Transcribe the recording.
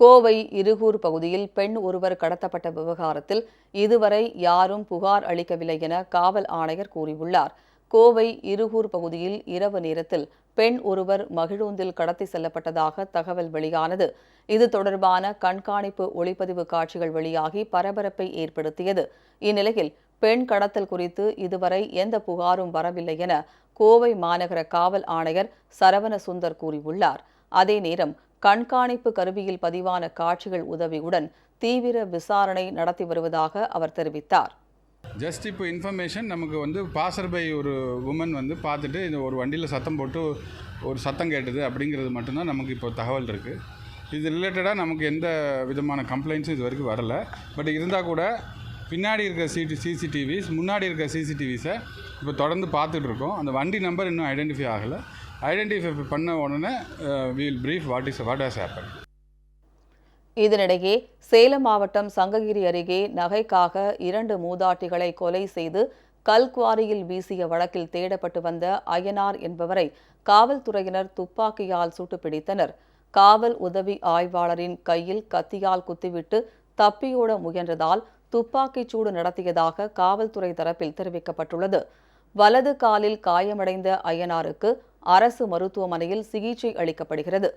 கோவை இருகூர் பகுதியில் பெண் ஒருவர் கடத்தப்பட்ட விவகாரத்தில் இதுவரை யாரும் புகார் அளிக்கவில்லை என காவல் ஆணையர் கூறியுள்ளார். கோவை இருகூர் பகுதியில் இரவு நேரத்தில் பெண் ஒருவர் மகிழுந்தில் கடத்தி செல்லப்பட்டதாக தகவல் வெளியானது. இது தொடர்பான கண்காணிப்பு ஒளிப்பதிவு காட்சிகள் வெளியாகி பரபரப்பை ஏற்படுத்தியது. இந்நிலையில் பெண் கடத்தல் குறித்து இதுவரை எந்த புகாரும் வரவில்லை என கோவை மாநகர காவல் ஆணையர் சரவண சுந்தர் கூறியுள்ளார். அதே நேரம் கண்காணிப்பு கருவியில் பதிவான காட்சிகள் உதவியுடன் தீவிர விசாரணை நடத்தி வருவதாக அவர் தெரிவித்தார். ஜஸ்ட் இப்போ இன்ஃபர்மேஷன் நமக்கு வந்து பாசர் பை ஒரு உமன் வந்து பார்த்துட்டு இந்த ஒரு வண்டியில் சத்தம் போட்டு ஒரு சத்தம் கேட்டது அப்படிங்கிறது மட்டும்தான் நமக்கு இப்போ தகவல் இருக்குது இது ரிலேட்டடாக நமக்கு எந்த விதமான கம்ப்ளைண்ட்ஸும் இது வரைக்கும் வரலை. பட் இருந்தால் கூட பின்னாடி இருக்க சிடி சிசிடிவிஸ் முன்னாடி இருக்க சிசிடிவிஸை இப்போ தொடர்ந்து பார்த்துட்ருக்கோம் அந்த வண்டி நம்பர் இன்னும் ஐடென்டிஃபை ஆகலை. ஐடென்டிஃபை பண்ண உடனே we'll brief what is what has happen இதனிடையே சேலம் மாவட்டம் சங்ககிரி அருகே நகைக்காக இரண்டு மூதாட்டிகளை கொலை செய்து கல்குவாரியில் வீசிய வழக்கில் தேடப்பட்டு வந்த அயனார் என்பவரை காவல்துறையினர் துப்பாக்கியால் சுட்டுப்பிடித்தனர். காவல் உதவி ஆய்வாளரின் கையில் கத்தியால் குத்திவிட்டு தப்பியோட முயன்றதால் துப்பாக்கிச் சூடு நடத்தியதாக காவல்துறை தரப்பில் தெரிவிக்கப்பட்டுள்ளது. வலது காலில் காயமடைந்த அய்யனாருக்கு அரசு மருத்துவமனையில் சிகிச்சை அளிக்கப்படுகிறது.